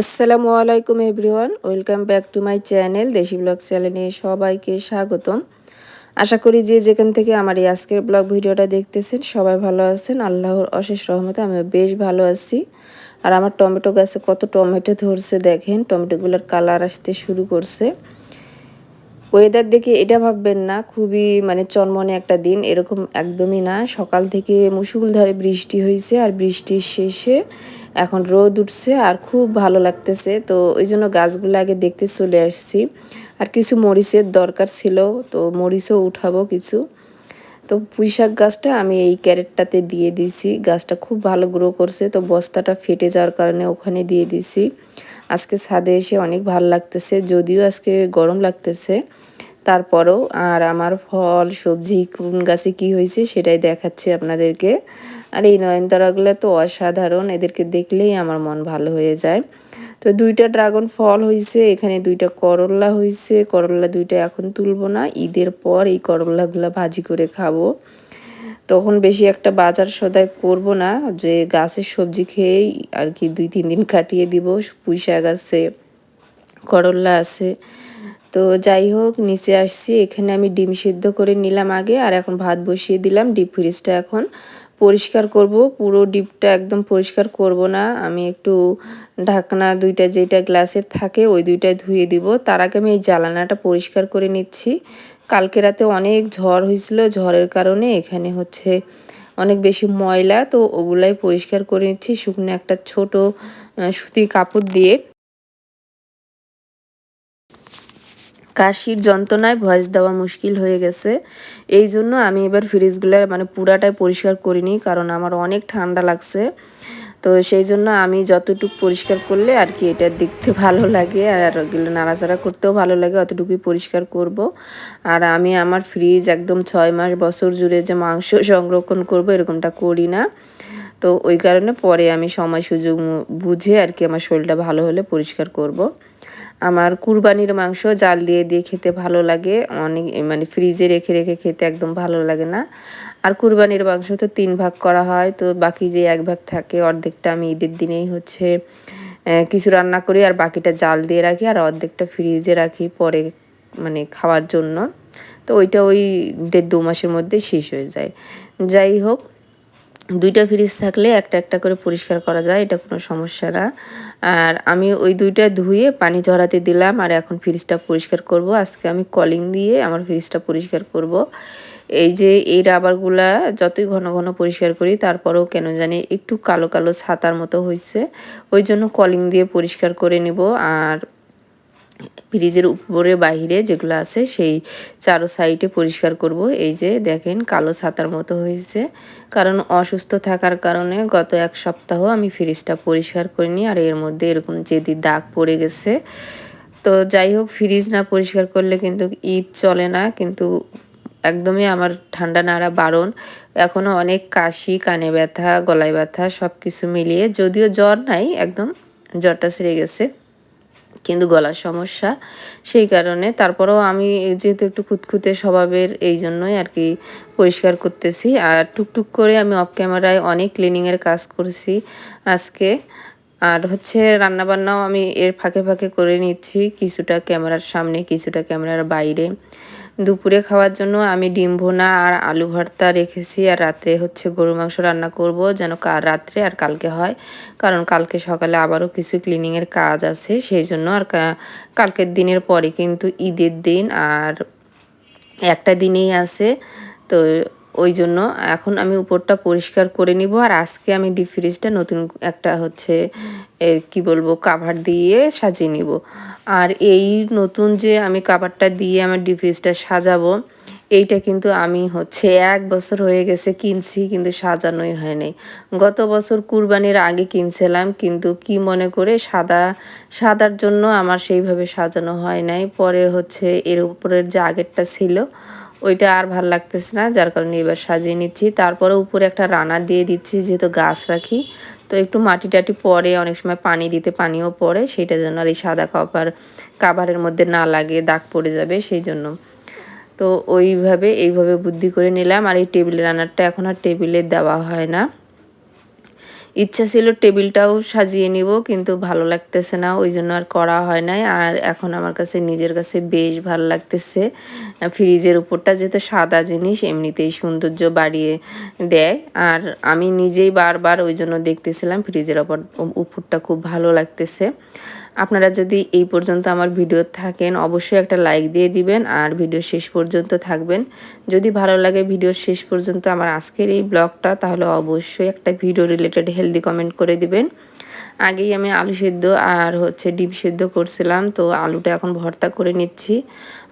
আসসালামু আলাইকুম everyone, welcome back to my channel দেশি ব্লগ চ্যানেলে সবাইকে স্বাগতম। আশা করি যে যেখান থেকে আমার এই আজকের ব্লগ ভিডিওটা দেখতেছেন সবাই ভালো আছেন, আল্লাহর অশেষ রহমতে আমি বেশ ভালো আছি। আর আমার টমেটো গাছে কত টমেটো ধরছে দেখেন, টমেটোগুলোর কালার আসতে শুরু করছে। ওয়েদার দেখে এটা ভাববেন না, খুবই মানে চনমনে একটা দিন, এরকম একদমই না। সকাল থেকে মুসুলধারে বৃষ্টি হয়েছে, আর বৃষ্টির শেষে এখন রোদ উঠছে আর খুব ভালো লাগতেছে। তো ওই জন্য গাছগুলো আগে দেখতে চলে আসছি। আর কিছু মরিচের দরকার ছিল, তো মরিচও উঠাবো কিছু। তো পুঁইশাক গাছটা আমি এই ক্যারেটটাতে দিয়ে দিছি গাছটা খুব ভালো গ্রো করছে, তো বস্তাটা ফেটে যাওয়ার কারণে ওখানে দিয়ে দিছি আজকে ছাদে এসে অনেক ভালো লাগতেছে, যদিও আজকে গরম লাগতেছে। তারপরেও, আর আমার ফল, সবজি কোন গাছে কি হয়েছে সেটাই দেখাচ্ছি আপনাদেরকে। আর এই নয়নতারাগুলো তো অসাধারণ, এদেরকে দেখলেই আমার মন ভালো হয়ে যায়। তো দুইটা ড্রাগন ফল হয়েছে এখানে দুইটা করল্লা হয়েছে করল্লা দুইটা এখন তুলবো না, ঈদের পর এই করল্লাগুলো ভাজি করে খাব। তখন বেশি একটা বাজার সদায় করব না, যে গাছের সবজি খেয়েই আর কি দুই তিন দিন কাটিয়ে দিব, পুঁই শাক আছে করল্লা আছে। তো যাই হোক, নিচে আসছি, এখানে আমি ডিম সিদ্ধ করে নিলাম আগে, আর এখন ভাত বসিয়ে দিলাম, ডিপ ফ্রিজটা এখন পরিষ্কার করব, পুরো ডিপটা একদম পরিষ্কার করব না। আমি একটু ঢাকনা দুইটা যেটা গ্লাসের থাকে, ওই দুইটা ধুয়ে দিব। তার আগে আমি এই জ্বালানাটা পরিষ্কার করে নিচ্ছি। কালকে রাতে অনেক ঝড় হয়েছিল, ঝড়ের কারণে এখানে হচ্ছে অনেক বেশি ময়লা, তো ওগুলাই পরিষ্কার করে নিচ্ছি। শুকনো একটা ছোট সুতি কাপড় দিয়ে। কাশির যন্ত্রণায় ভয়েস দেওয়া মুশকিল হয়ে গেছে। এই জন্য আমি এবার ফ্রিজগুলো মানে পুরাটাই পরিষ্কার করিনি, কারণ আমার অনেক ঠান্ডা লাগছে। তো সেই জন্য আমি যতটুকু পরিষ্কার করলে আর কি এটা দেখতে ভালো লাগে, আর এগুলো নাড়াচাড়া করতেও ভালো লাগে, অতটুকুই পরিষ্কার করব। আর আমি আমার ফ্রিজ একদম ছয় মাস বছর জুড়ে যে মাংস সংরক্ষণ করব এরকমটা করি না। তো ওই কারণে পরে আমি সময় সুযোগ বুঝে আর কি আমার শরীরটা ভালো হলে পরিষ্কার করব। আমার কুরবানির মাংস জাল দিয়ে দিয়ে খেতে ভালো লাগে। অনেক মানে ফ্রিজে রেখে রেখে খেতে একদম ভালো লাগে না। আর কুরবানির মাংস তো তিন ভাগ করা হয়, তো বাকি যে এক ভাগ থাকে অর্ধেকটা আমি ঈদের দিনেই হচ্ছে কিছু রান্না করি আর বাকিটা জাল দিয়ে রাখি আর অর্ধেকটা ফ্রিজে রাখি পরে মানে খাওয়ার জন্য। তো ওইটা ওই দেড় দু মাসের মধ্যেই শেষ হয়ে যায়। যাই হোক দুইটা ফ্রিজ থাকলে একটা একটা করে পরিষ্কার করা যায়, এটা কোনো সমস্যা না। আর আমি ওই দুইটা ধুয়ে পানি ঝরাতে দিলাম আর এখন ফ্রিজটা পরিষ্কার করব। আজকে আমি কলিং দিয়ে আমার ফ্রিজটা পরিষ্কার করব। এই যে এই রাবারগুলা যতই ঘন ঘন পরিষ্কার করি, তারপরেও কেন জানি একটু কালো কালো ছাতার মতো হয়েছে ওই জন্য কলিং দিয়ে পরিষ্কার করে নিব। আর ফ্রিজের উপরে বাহিরে যেগুলো আছে, সেই চারো সাইডে পরিষ্কার করব। এই যে দেখেন কালো ছাতার মতো হয়েছে। কারণ অসুস্থ থাকার কারণে গত এক সপ্তাহ আমি ফ্রিজটা পরিষ্কার করিনি আর এর মধ্যে এরকম যেদি দাগ পড়ে গেছে। তো যাই হোক, ফ্রিজ না পরিষ্কার করলে কিন্তু ঈদ চলে না, কিন্তু একদমই আমার ঠান্ডা নাড়া বারণ। এখনও অনেক কাশি, কানে ব্যথা, গলায় ব্যথা সব কিছু মিলিয়ে, যদিও জ্বর নাই, একদম জ্বরটা সেরে গেছে। কিন্তু গলার সমস্যা। সেই কারণে তারপরেও আমি যেহেতু একটু খুঁতখুঁতে স্বভাবের এই জন্যই আর কি পরিষ্কার করতেছি। আর টুকটুক করে আমি অফ ক্যামেরায় অনেক ক্লিনিংয়ের কাজ করছি আজকে। আর হচ্ছে রান্নাবান্নাও আমি এর ফাঁকে ফাঁকে করে নিচ্ছি, কিছুটা ক্যামেরার সামনে, কিছুটা ক্যামেরার বাইরে। দুপুরে খাওয়ার জন্য আমি ডিম ভোনা আর আলু ভর্তা রেখেছি আর রাতে হচ্ছে গরু মাংস রান্না করব যেন রাত্রে আর কালকে হয়। কারণ কালকে সকালে আবারও কিছু ক্লিনিংয়ের কাজ আছে, সেই জন্য আর কালকের দিনের পরে কিন্তু ঈদের দিন আর একটা দিনেই আছে। তো ওই জন্য এখন আমি উপরটা পরিষ্কার করে নিব আর আজকে আমি ডিপ ফ্রিজটা নতুন একটা হচ্ছে কি বলব কাভার দিয়ে সাজিয়ে নিব। আর এই নতুন যে আমি কাভারটা দিয়ে আমার ডিপ ফ্রিজটা সাজাবো, এইটা কিন্তু আমি হচ্ছে এক বছর হয়ে গেছে কিনছি, কিন্তু সাজানোই হয় নাই গত বছর কুরবানির আগে কিনছিলাম, কিন্তু কি মনে করে সাদা, সাদার জন্য আমার সেইভাবে সাজানো হয় নাই। পরে হচ্ছে এর উপরের যে আগেরটা ছিল ওইটা আর ভালো লাগতেছে না, যার কারণে এবার সাজিয়ে নিচ্ছি। তারপরে উপরে একটা রানা দিয়ে দিচ্ছি, যেহেতু গাছ রাখি। তো একটু মাটি টাটি পরে, অনেক সময় পানি দিতে পানিও পড়ে, সেটা যেন আর এই সাদা কপার কাভারের মধ্যে না লাগে, দাগ পড়ে যাবে, সেই জন্য। তো ওইভাবে, এইভাবে বুদ্ধি করে নিলাম, আর এই টেবিল রানারটা এখন আর টেবিলে দেওয়া হয় না। ইচ্ছা ছিল টেবিলটাও সাজিয়ে নিব, কিন্তু ভালো লাগতেছে না, ওই জন্য আর করা হয় নাই। আর এখন আমার কাছে, নিজের কাছে বেশ ভালো লাগতেছে। ফ্রিজের উপরটা যেহেতু সাদা জিনিস, এমনিতেই সৌন্দর্য বাড়িয়ে দেয়। আর আমি নিজেই বারবার ওই জন্য দেখতেছিলাম, ফ্রিজের ওপর উপরটা খুব ভালো লাগতেছে। আপনারা যদি এই পর্যন্ত আমার ভিডিও থাকেন, অবশ্যই একটা লাইক দিয়ে দিবেন আর ভিডিও শেষ পর্যন্ত থাকবেন। যদি ভালো লাগে ভিডিওর শেষ পর্যন্ত আমার আজকের এই ব্লগটা, তাহলে অবশ্যই একটা ভিডিও রিলেটেড হেলদি কমেন্ট করে দিবেন। আগেই আমি আলু সেদ্ধ আর হচ্ছে ডিম সেদ্ধ করছিলাম, তো আলুটা এখন ভর্তা করে নিচ্ছি।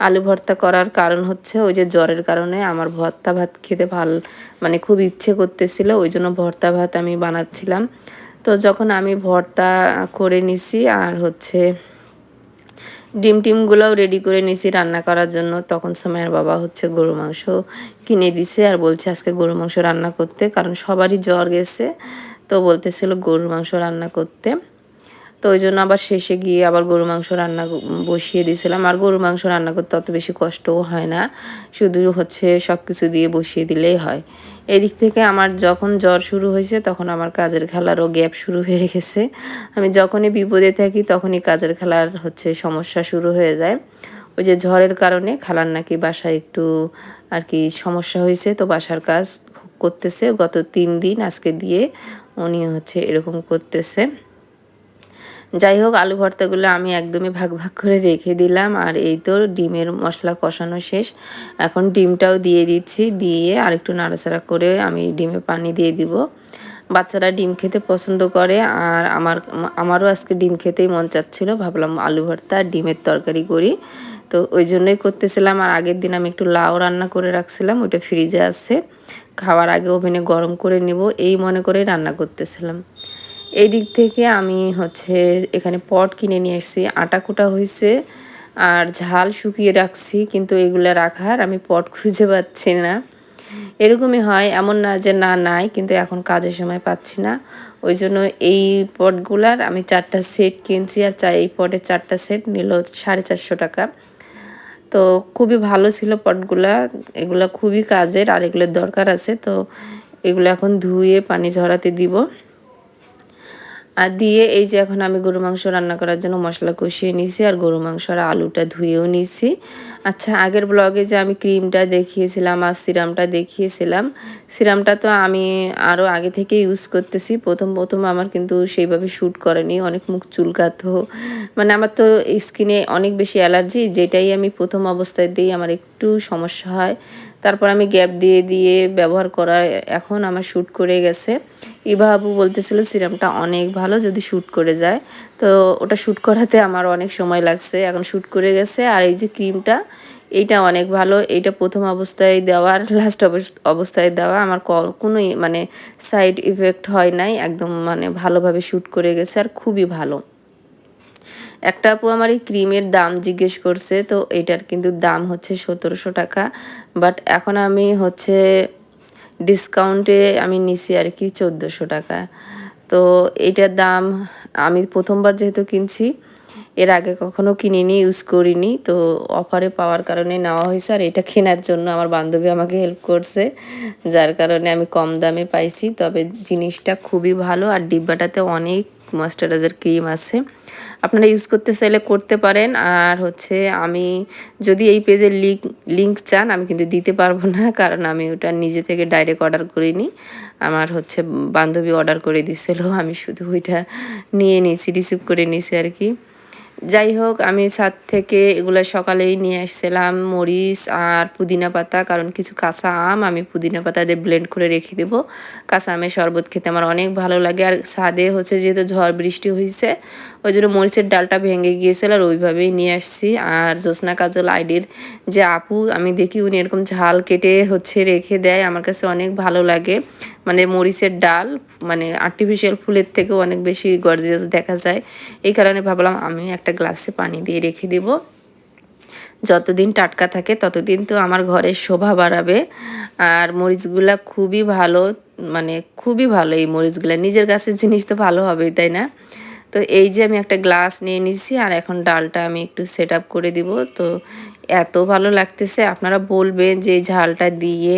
আলু ভর্তা করার কারণ হচ্ছে ওই যে জ্বরের কারণে আমার ভর্তা ভাত খেতে ভালো মানে খুব ইচ্ছে করতেছিল, ওই জন্য ভর্তা ভাত আমি বানাচ্ছিলাম। তো যখন আমি ভর্তা করে নিছি আর হচ্ছে ডিম টিমগুলোও রেডি করে নিছি রান্না করার জন্য, তখন সময়ের বাবা হচ্ছে গরু মাংস কিনে দিছে আর বলছে আজকে গরু মাংস রান্না করতে, কারণ সবারই জ্বর গেছে। তো বলতেছিল গরুর মাংস রান্না করতে। তো ওই জন্য আবার শেষে গিয়ে আবার গরু মাংস রান্না বসিয়ে দিয়েছিলাম। আর গরু মাংস রান্না করতে অত বেশি কষ্টও হয় না। শুধু হচ্ছে সব কিছু দিয়ে বসিয়ে দিলেই হয়। এদিক থেকে আমার যখন জ্বর শুরু হয়েছে, তখন আমার কাজের খেলারও গ্যাপ শুরু হয়ে গেছে। আমি যখনই বিপদে থাকি, তখনই কাজের খেলার হচ্ছে সমস্যা শুরু হয়ে যায়। ওই যে ঝড়ের কারণে খালার নাকি বাসায় একটু আর কি সমস্যা হয়েছে, তো বাসার কাজ করতেছে। গত তিন দিন আজকে দিয়ে উনি হচ্ছে এরকম করতেছে। যাই হোক, আলু ভর্তাগুলো আমি একদমই ভাগ ভাগ করে রেখে দিলাম, আর এই তো ডিমের মশলা কষানো শেষ। এখন ডিমটাও দিয়ে দিচ্ছি, দিয়ে আর একটু নাড়াচাড়া করে আমি ডিমে পানি দিয়ে দিব। বাচ্চারা ডিম খেতে পছন্দ করে, আর আমার, আমারও আজকে ডিম খেতেই মন চাচ্ছিলো, ভাবলাম আলু ভর্তা ডিমের তরকারি করি। তো ওই জন্যই করতেছিলাম, আর আগের দিন আমি একটু লাউ রান্না করে রাখছিলাম, ওইটা ফ্রিজে আছে। খাওয়ার আগে ওভেনে গরম করে নিব, এই মনে করে রান্না করতেছিলাম। এই দিক থেকে আমি হচ্ছে এখানে পট কিনে নিয়ে এসেছি আটা কুটা হয়েছে আর ঝাল শুকিয়ে রাখছি, কিন্তু এগুলো রাখার আমি পট খুঁজে পাচ্ছি না। এরকমই হয়, এমন না যে না, নাই, কিন্তু এখন কাজের সময় পাচ্ছি না। ওই জন্য এই পটগুলার আমি চারটা সেট কিনছি আর চাই এই পটের চারটা সেট নিল সাড়ে চারশো টাকা। তো খুবই ভালো ছিল পটগুলা, এগুলা খুবই কাজের আর এগুলোর দরকার আছে, তো এগুলো এখন ধুয়ে পানি ঝরাতে দিব। আর দিয়ে এই যে এখন আমি গরু মাংস রান্না করার জন্য মশলা কষিয়ে নিছি আর গরু মাংস আর আলুটা ধুয়েও নিছি। আচ্ছা আগের ব্লগে যে আমি ক্রিমটা দেখিয়েছিলাম আর সিরামটা দেখিয়েছিলাম, সিরামটা তো আমি আরও আগে থেকে ইউজ করতেছি। প্রথম প্রথম আমার কিন্তু সেইভাবে শ্যুট করেনি, অনেক মুখ চুলকাতো। মানে আমার তো স্কিনে অনেক বেশি অ্যালার্জি, যেটাই আমি প্রথম অবস্থায় দিই আমার একটু সমস্যা হয়। তারপর আমি গ্যাপ দিয়ে দিয়ে ব্যবহার করা এখন আমার শ্যুট করে গেছে। ইভা আপু বলতেছিল সিরামটা অনেক ভালো যদি শ্যুট করে যায়। তো ওটা শ্যুট করাতে আমার অনেক সময় লাগছে, এখন শ্যুট করে গেছে। আর এই যে ক্রিমটা, এইটা অনেক ভালো। এইটা প্রথম অবস্থায় দেওয়ার লাস্ট অবস্থায় দেওয়া। আমার কোনোই মানে সাইড ইফেক্ট হয় নাই। একদম মানে ভালোভাবে শ্যুট করে গেছে আর খুবই ভালো। একটা আপু আমার এই ক্রিমের দাম জিজ্ঞেস করছে, তো এটার কিন্তু দাম হচ্ছে সতেরোশো টাকা। বাট এখন আমি হচ্ছে ডিসকাউন্টে আমি নিছি আর কি চোদ্দোশো টাকা। তো এটার দাম আমি প্রথমবার যেহেতু কিনছি, এর আগে কখনো কিনিনি ইউজ করিনি। তো অফারে পাওয়ার কারণে নেওয়া হয়েছে আর এটা কেনার জন্য আমার বান্ধবী আমাকে হেল্প করছে, যার কারণে আমি কম দামে পাইছি। তবে জিনিসটা খুবই ভালো আর ডিব্বাটাতে অনেক ময়েশ্চারাইজার ক্রিম আছে। আপনারা ইউজ করতে চাইলে করতে পারেন। আর হচ্ছে আমি যদি এই পেজের লিঙ্ক লিঙ্ক চান, আমি কিন্তু দিতে পারব না, কারণ আমি ওটা নিজে থেকে ডাইরেক্ট অর্ডার করিনি। আমার হচ্ছে বান্ধবী অর্ডার করে দিছিল, আমি শুধু ওইটা নিয়ে নিয়েছি রিসিভ করে নিয়েছি আর কি। যাই হোক, আমি ছাদ থেকে এগুলো সকালেই নিয়ে আসছিলাম মরিচ আর পুদিনা পাতা, কারণ কিছু কাঁচা আম আমি পুদিনা পাতা দিয়ে ব্লেন্ড করে রেখে দেবো। কাঁচা আমের শরবত খেতে আমার অনেক ভালো লাগে। আর ছাদে হচ্ছে যেহেতু ঝড় বৃষ্টি হয়েছে ওই জন্য মরিচের ডালটা ভেঙে গিয়েছিল আর ওইভাবেই নিয়ে আসছি। আর জ্যোৎস্না কাজল আইডির যে আপু, আমি দেখি উনি এরকম ঝাল কেটে হচ্ছে রেখে দেয়, আমার কাছে অনেক ভালো লাগে। মানে মরিচের ডাল মানে আর্টিফিশিয়াল ফুলের থেকেও অনেক বেশি গর্জিয়াস দেখা যায়। এই কারণে ভাবলাম আমি একটা গ্লাসে পানি দিয়ে রেখে দিব। যতদিন টাটকা থাকে ততদিন তো আমার ঘরের শোভা বাড়াবে। আর মরিচগুলা খুবই ভালো মানে খুবই ভালো এই মরিচগুলা। নিজের গাছের জিনিস তো ভালো হবেই, তাই না? তো এই যে আমি একটা গ্লাস নিয়ে নিছি আর এখন ডালটা আমি একটু সেট করে দিব। তো এত ভালো লাগতেছে। আপনারা বলবেন যে ঝালটা দিয়ে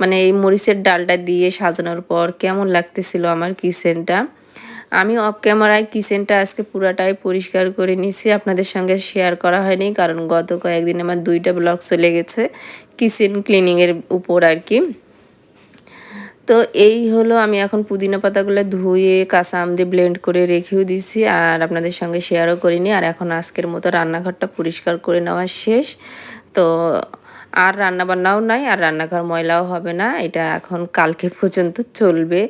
মানে এই মরিচের ডালটা দিয়ে সাজানোর পর কেমন লাগতেছিল আমার কিচেনটা। আমি অফ ক্যামেরায় কিচেনটা আজকে পুরাটাই পরিষ্কার করে নিয়েছি। আপনাদের সঙ্গে শেয়ার করা হয়নি, কারণ গত কয়েকদিন আমার দুইটা ব্লগ চলে গেছে, কিচেন ক্লিনিংয়ের উপর আর কি। তো এই হলো আমি এখন পুদিনা পাতাগুলো ধুয়ে, কাঁচা আম দিয়ে ব্লেন্ড করে রেখেও দিছি আর আপনাদের সঙ্গে শেয়ারও করিনি। আর এখন আজকের মতো রান্নাঘরটা পরিষ্কার করে নেওয়া শেষ। তো আর রান্নাবান্নাও নাই, আর রান্নাঘর ময়লাও হবে না। এটা এখন কালকে পর্যন্ত চলবে।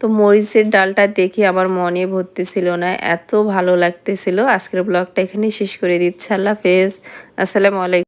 তো মরিচের ডালটা দেখে আমার মনে ভর্তি ছিল না, এত ভালো লাগতেছিল। আজকের ব্লগটা এখানেই শেষ করে দিচ্ছে। আল্লাহ হাফেজ। আসসালামু আলাইকুম।